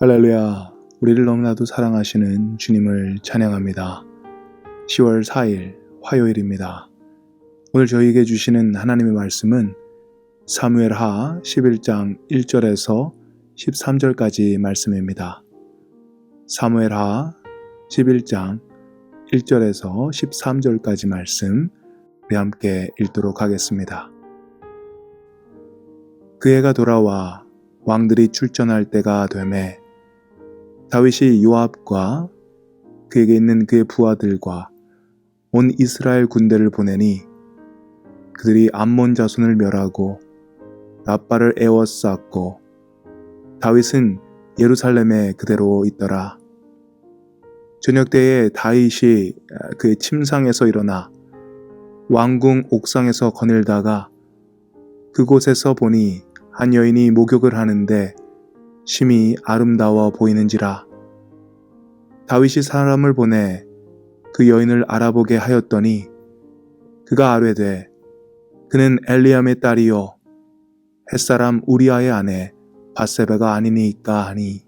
할렐루야. 우리를 너무나도 사랑하시는 주님을 찬양합니다. 10월 4일 화요일입니다. 오늘 저희에게 주시는 하나님의 말씀은 사무엘하 11장 1절에서 13절까지 말씀입니다. 사무엘하 11장 1절에서 13절까지 말씀 우리 함께 읽도록 하겠습니다. 그 해가 돌아와 왕들이 출전할 때가 되매 다윗이 요압과 그에게 있는 그의 부하들과 온 이스라엘 군대를 보내니 그들이 암몬 자손을 멸하고 라빠를 에워쌌고 다윗은 예루살렘에 그대로 있더라. 저녁 때에 다윗이 그의 침상에서 일어나 왕궁 옥상에서 거닐다가 그곳에서 보니 한 여인이 목욕을 하는데 심히 아름다워 보이는지라. 다윗이 사람을 보내 그 여인을 알아보게 하였더니 그가 아뢰되 그는 엘리암의 딸이요 햇사람 우리아의 아내 바세베가 아니니까 하니.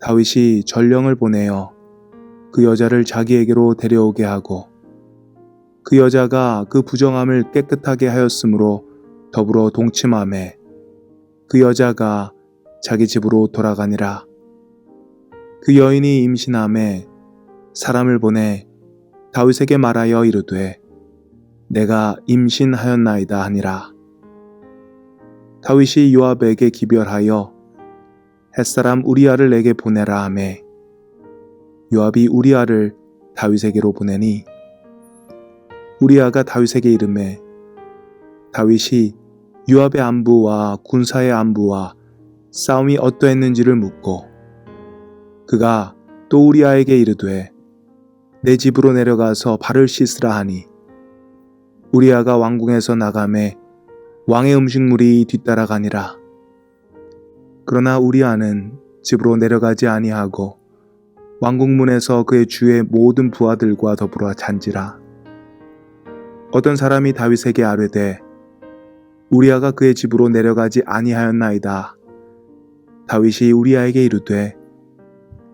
다윗이 전령을 보내어 그 여자를 자기에게로 데려오게 하고 그 여자가 그 부정함을 깨끗하게 하였으므로 더불어 동침함에 그 여자가 자기 집으로 돌아가니라. 그 여인이 임신함에 사람을 보내 다윗에게 말하여 이르되 내가 임신하였나이다 하니라. 다윗이 요압에게 기별하여 햇사람 우리아를 내게 보내라 하매 요압이 우리아를 다윗에게로 보내니 우리아가 다윗에게 이름해 다윗이 요압의 안부와 군사의 안부와 싸움이 어떠했는지를 묻고 그가 또 우리아에게 이르되 내 집으로 내려가서 발을 씻으라 하니 우리아가 왕궁에서 나가매 왕의 음식물이 뒤따라가니라. 그러나 우리아는 집으로 내려가지 아니하고 왕궁문에서 그의 주의 모든 부하들과 더불어 잔지라. 어떤 사람이 다윗에게 아뢰되 우리아가 그의 집으로 내려가지 아니하였나이다. 다윗이 우리아에게 이르되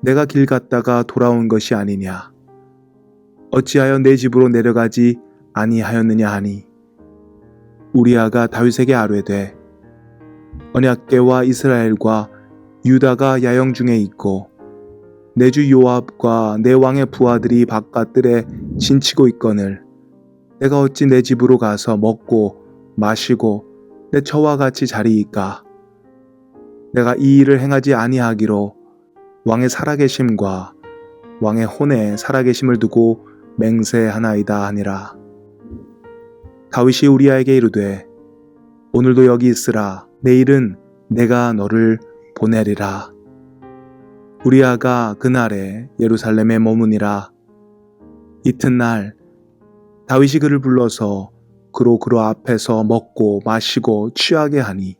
내가 길 갔다가 돌아온 것이 아니냐? 어찌하여 내 집으로 내려가지 아니하였느냐 하니? 우리아가 다윗에게 아뢰되 언약계와 이스라엘과 유다가 야영 중에 있고 내 주 요압과 내 왕의 부하들이 바깥들에 진치고 있거늘 내가 어찌 내 집으로 가서 먹고 마시고 내 처와 같이 자리이까 내가 이 일을 행하지 아니하기로 왕의 살아계심과 왕의 혼에 살아계심을 두고 맹세하나이다 하니라. 다윗이 우리아에게 이르되 오늘도 여기 있으라 내일은 내가 너를 보내리라. 우리아가 그날에 예루살렘에 머무니라. 이튿날 다윗이 그를 불러서 그로 그로 앞에서 먹고 마시고 취하게 하니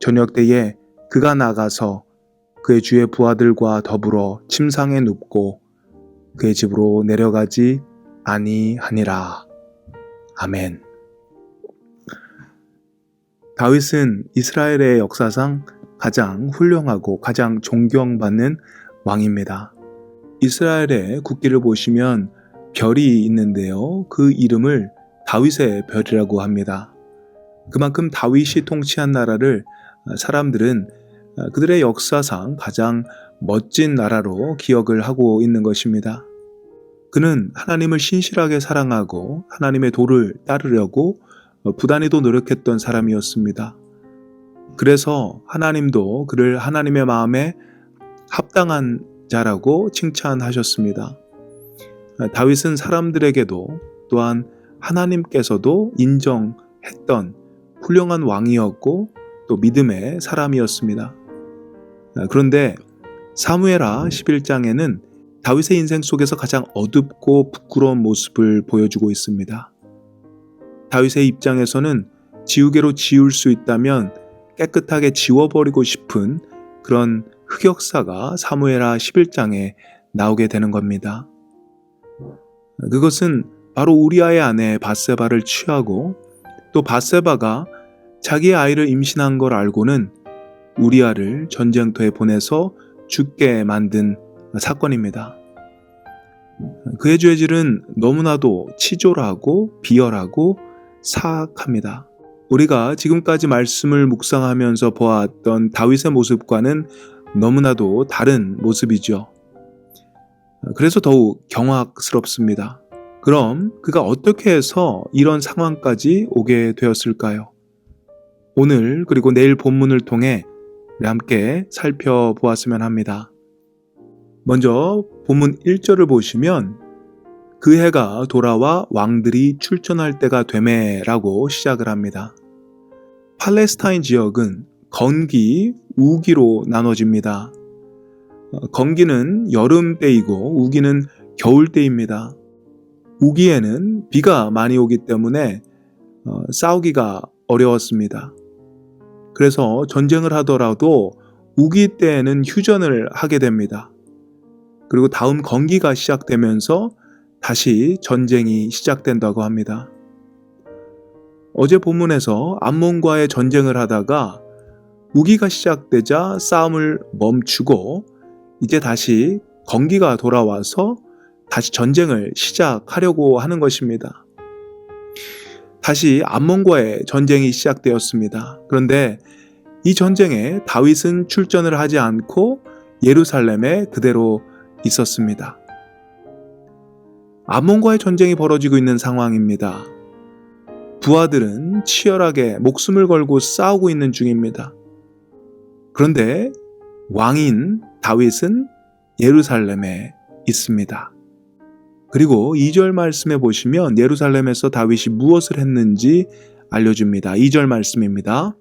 저녁 때에 그가 나가서 그의 주의 부하들과 더불어 침상에 눕고 그의 집으로 내려가지 아니하니라. 아멘. 다윗은 이스라엘의 역사상 가장 훌륭하고 가장 존경받는 왕입니다. 이스라엘의 국기를 보시면 별이 있는데요. 그 이름을 다윗의 별이라고 합니다. 그만큼 다윗이 통치한 나라를 사람들은 아, 그들의 역사상 가장 멋진 나라로 기억을 하고 있는 것입니다. 그는 하나님을 신실하게 사랑하고 하나님의 도를 따르려고 어, 부단히도 노력했던 사람이었습니다. 그래서 하나님도 그를 하나님의 마음에 합당한 자라고 칭찬하셨습니다. 아, 다윗은 사람들에게도 또한 하나님께서도 인정했던 훌륭한 왕이었고 또 믿음의 사람이었습니다. 아, 그런데 사무엘하 11장에는 다윗의 인생 속에서 가장 어둡고 부끄러운 모습을 보여주고 있습니다. 다윗의 입장에서는 지우개로 지울 수 있다면 깨끗하게 지워버리고 싶은 그런 흑역사가 사무엘하 11장에 나오게 되는 겁니다. 그것은 바로 우리아의 아내 바세바를 취하고 또 바세바가 자기의 아이를 임신한 걸 알고는 우리아를 전쟁터에 보내서 죽게 만든 사건입니다. 그의 죄질은 너무나도 치졸하고 비열하고 사악합니다. 우리가 지금까지 말씀을 묵상하면서 보았던 다윗의 모습과는 너무나도 다른 모습이죠. 그래서 더욱 경악스럽습니다. 그럼 그가 어떻게 해서 이런 상황까지 오게 되었을까요? 오늘 그리고 내일 본문을 통해 함께 살펴보았으면 합니다. 먼저 본문 1절을 보시면 그 해가 돌아와 왕들이 출전할 때가 되매라고 시작을 합니다. 팔레스타인 지역은 건기, 우기로 나눠집니다. 어, 건기는 여름 때이고 우기는 겨울 때입니다. 우기에는 비가 많이 오기 때문에 어, 싸우기가 어려웠습니다. 그래서 전쟁을 하더라도 우기 때에는 휴전을 하게 됩니다. 그리고 다음 건기가 시작되면서 다시 전쟁이 시작된다고 합니다. 어제 본문에서 암몬과의 전쟁을 하다가 우기가 시작되자 싸움을 멈추고 이제 다시 건기가 돌아와서 다시 전쟁을 시작하려고 하는 것입니다. 다시 암몬과의 전쟁이 시작되었습니다. 그런데 이 전쟁에 다윗은 출전을 하지 않고 예루살렘에 그대로 있었습니다. 암몬과의 전쟁이 벌어지고 있는 상황입니다. 부하들은 치열하게 목숨을 걸고 싸우고 있는 중입니다. 그런데 왕인 다윗은 예루살렘에 있습니다. 그리고 2절 말씀에 보시면 예루살렘에서 다윗이 무엇을 했는지 알려줍니다. 2절 말씀입니다.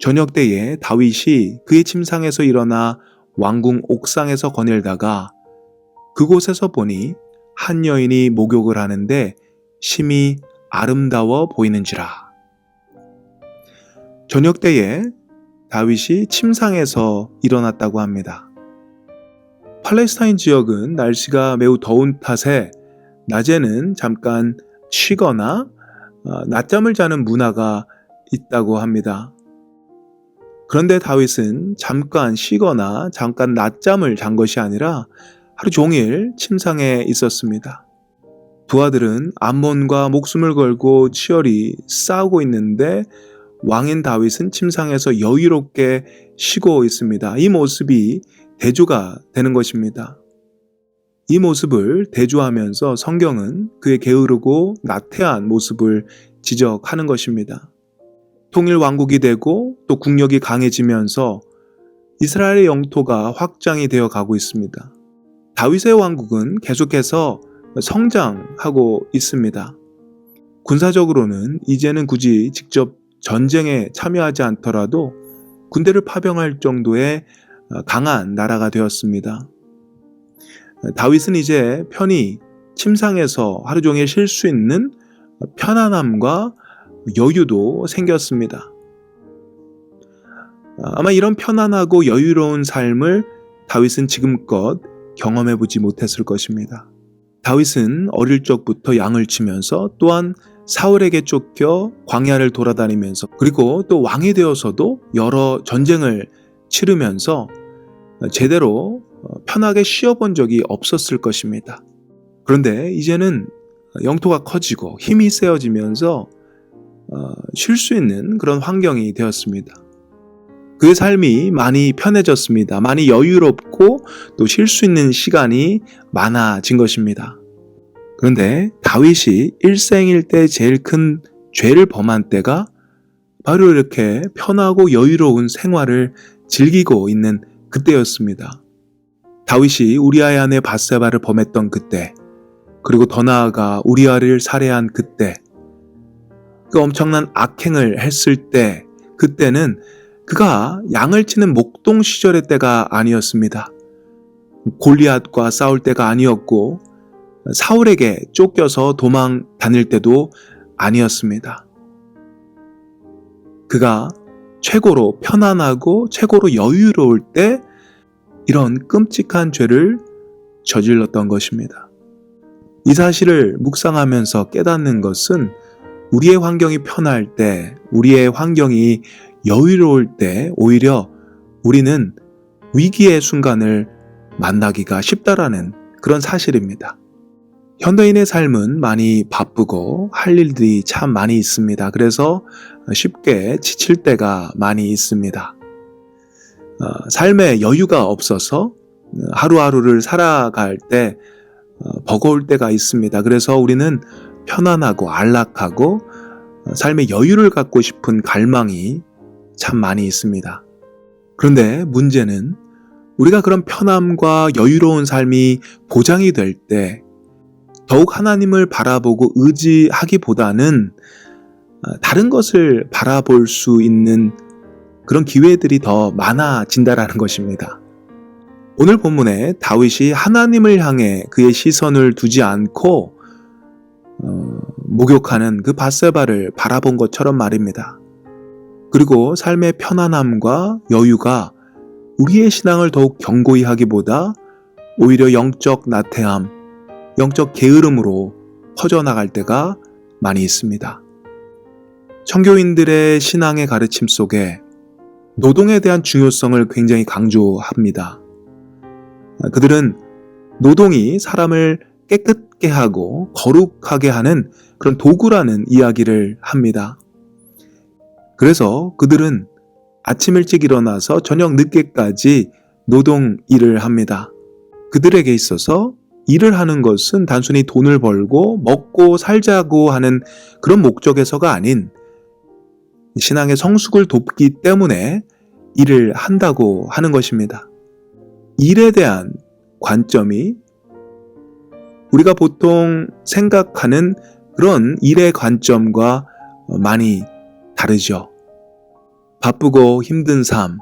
저녁 때에 다윗이 그의 침상에서 일어나 왕궁 옥상에서 거닐다가 그곳에서 보니 한 여인이 목욕을 하는데 심히 아름다워 보이는지라. 저녁 때에 다윗이 침상에서 일어났다고 합니다. 팔레스타인 지역은 날씨가 매우 더운 탓에 낮에는 잠깐 쉬거나 어, 낮잠을 자는 문화가 있다고 합니다. 그런데 다윗은 잠깐 쉬거나 잠깐 낮잠을 잔 것이 아니라 하루 종일 침상에 있었습니다. 부하들은 암몬과 목숨을 걸고 치열히 싸우고 있는데 왕인 다윗은 침상에서 여유롭게 쉬고 있습니다. 이 모습이 대조가 되는 것입니다. 이 모습을 대조하면서 성경은 그의 게으르고 나태한 모습을 지적하는 것입니다. 통일 왕국이 되고 또 국력이 강해지면서 이스라엘의 영토가 확장이 되어 가고 있습니다. 다윗의 왕국은 계속해서 성장하고 있습니다. 군사적으로는 이제는 굳이 직접 전쟁에 참여하지 않더라도 군대를 파병할 정도의 강한 나라가 되었습니다. 다윗은 이제 편히 침상에서 하루 종일 쉴 수 있는 편안함과 여유도 생겼습니다. 아마 이런 편안하고 여유로운 삶을 다윗은 지금껏 경험해 보지 못했을 것입니다. 다윗은 어릴 적부터 양을 치면서 또한 사울에게 쫓겨 광야를 돌아다니면서 그리고 또 왕이 되어서도 여러 전쟁을 치르면서 제대로 편하게 쉬어본 적이 없었을 것입니다. 그런데 이제는 영토가 커지고 힘이 세어지면서 어, 쉴수 있는 그런 환경이 되었습니다. 그의 삶이 많이 편해졌습니다. 많이 여유롭고 또 쉴 수 있는 시간이 많아진 것입니다. 그런데 다윗이 일생일 때 제일 큰 죄를 범한 때가 바로 이렇게 편하고 여유로운 생활을 즐기고 있는 그때였습니다. 다윗이 우리아의 아내 바세바를 범했던 그때, 그리고 더 나아가 우리아를 살해한 그때, 그 엄청난 악행을 했을 때, 그때는 그가 양을 치는 목동 시절의 때가 아니었습니다. 골리앗과 싸울 때가 아니었고, 사울에게 쫓겨서 도망 다닐 때도 아니었습니다. 그가 최고로 편안하고 최고로 여유로울 때 이런 끔찍한 죄를 저질렀던 것입니다. 이 사실을 묵상하면서 깨닫는 것은 우리의 환경이 편할 때, 우리의 환경이 여유로울 때 오히려 우리는 위기의 순간을 만나기가 쉽다라는 그런 사실입니다. 현대인의 삶은 많이 바쁘고 할 일들이 참 많이 있습니다. 그래서 쉽게 지칠 때가 많이 있습니다. 어, 삶에 여유가 없어서 하루하루를 살아갈 때 어, 버거울 때가 있습니다. 그래서 우리는 편안하고 안락하고 어, 삶의 여유를 갖고 싶은 갈망이 참 많이 있습니다. 그런데 문제는 우리가 그런 편함과 여유로운 삶이 보장이 될 때 더욱 하나님을 바라보고 의지하기보다는 어, 다른 것을 바라볼 수 있는 그런 기회들이 더 많아진다라는 것입니다. 오늘 본문에 다윗이 하나님을 향해 그의 시선을 두지 않고 어, 목욕하는 그 바세바를 바라본 것처럼 말입니다. 그리고 삶의 편안함과 여유가 우리의 신앙을 더욱 견고히 하기보다 오히려 영적 나태함, 영적 게으름으로 퍼져나갈 때가 많이 있습니다. 청교인들의 신앙의 가르침 속에 노동에 대한 중요성을 굉장히 강조합니다. 그들은 노동이 사람을 깨끗게 하고 거룩하게 하는 그런 도구라는 이야기를 합니다. 그래서 그들은 아침 일찍 일어나서 저녁 늦게까지 노동 일을 합니다. 그들에게 있어서 일을 하는 것은 단순히 돈을 벌고 먹고 살자고 하는 그런 목적에서가 아닌 신앙의 성숙을 돕기 때문에 일을 한다고 하는 것입니다. 일에 대한 관점이 우리가 보통 생각하는 그런 일의 관점과 많이 다르죠. 바쁘고 힘든 삶,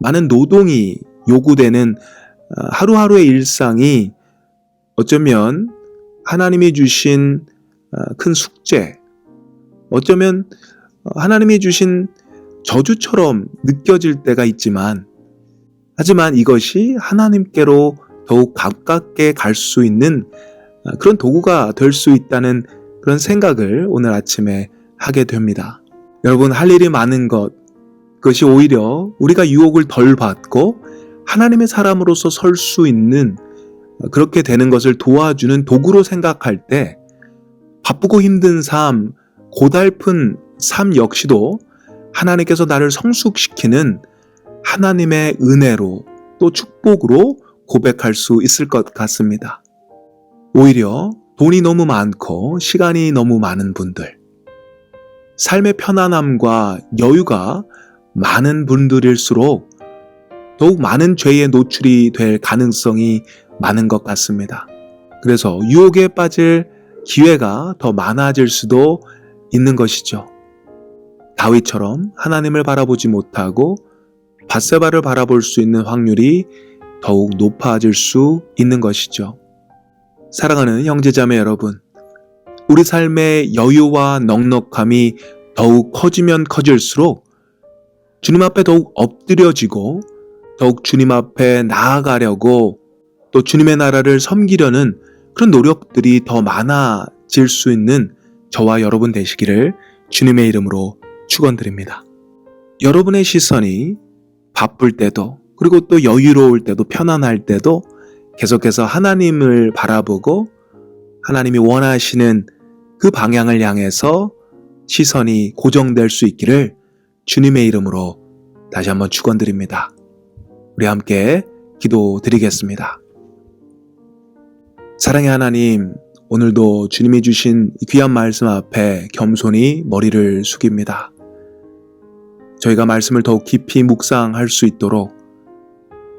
많은 노동이 요구되는 하루하루의 일상이 어쩌면 하나님이 주신 큰 숙제, 어쩌면 하나님이 주신 저주처럼 느껴질 때가 있지만, 하지만 이것이 하나님께로 더욱 가깝게 갈 수 있는 그런 도구가 될 수 있다는 그런 생각을 오늘 아침에 하게 됩니다. 여러분, 할 일이 많은 것, 그것이 오히려 우리가 유혹을 덜 받고 하나님의 사람으로서 설 수 있는 그렇게 되는 것을 도와주는 도구로 생각할 때 바쁘고 힘든 삶, 고달픈 삶 역시도 하나님께서 나를 성숙시키는 하나님의 은혜로 또 축복으로 고백할 수 있을 것 같습니다. 오히려 돈이 너무 많고 시간이 너무 많은 분들, 삶의 편안함과 여유가 많은 분들일수록 더욱 많은 죄에 노출이 될 가능성이 많은 것 같습니다. 그래서 유혹에 빠질 기회가 더 많아질 수도 있는 것이죠. 다윗처럼 하나님을 바라보지 못하고 바세바를 바라볼 수 있는 확률이 더욱 높아질 수 있는 것이죠. 사랑하는 형제자매 여러분, 우리 삶의 여유와 넉넉함이 더욱 커지면 커질수록 주님 앞에 더욱 엎드려지고 더욱 주님 앞에 나아가려고 또 주님의 나라를 섬기려는 그런 노력들이 더 많아질 수 있는 저와 여러분 되시기를 주님의 이름으로 축원드립니다. 여러분의 시선이 바쁠 때도 그리고 또 여유로울 때도 편안할 때도 계속해서 하나님을 바라보고 하나님이 원하시는 그 방향을 향해서 시선이 고정될 수 있기를 주님의 이름으로 다시 한번 축원드립니다. 우리 함께 기도 드리겠습니다. 사랑의 하나님, 오늘도 주님이 주신 귀한 말씀 앞에 겸손히 머리를 숙입니다. 저희가 말씀을 더욱 깊이 묵상할 수 있도록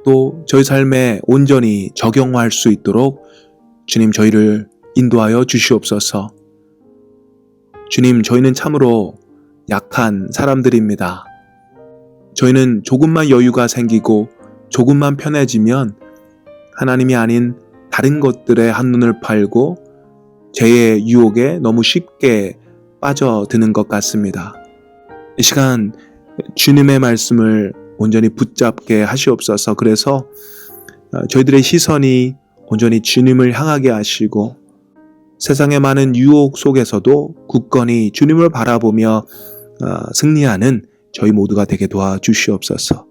또 저희 삶에 온전히 적용할 수 있도록 주님 저희를 인도하여 주시옵소서. 주님, 저희는 참으로 약한 사람들입니다. 저희는 조금만 여유가 생기고 조금만 편해지면 하나님이 아닌 다른 것들에 한눈을 팔고 죄의 유혹에 너무 쉽게 빠져드는 것 같습니다. 이 시간 주님의 말씀을 온전히 붙잡게 하시옵소서 그래서 어, 저희들의 시선이 온전히 주님을 향하게 하시고 세상의 많은 유혹 속에서도 굳건히 주님을 바라보며 어, 승리하는 저희 모두가 되게 도와주시옵소서.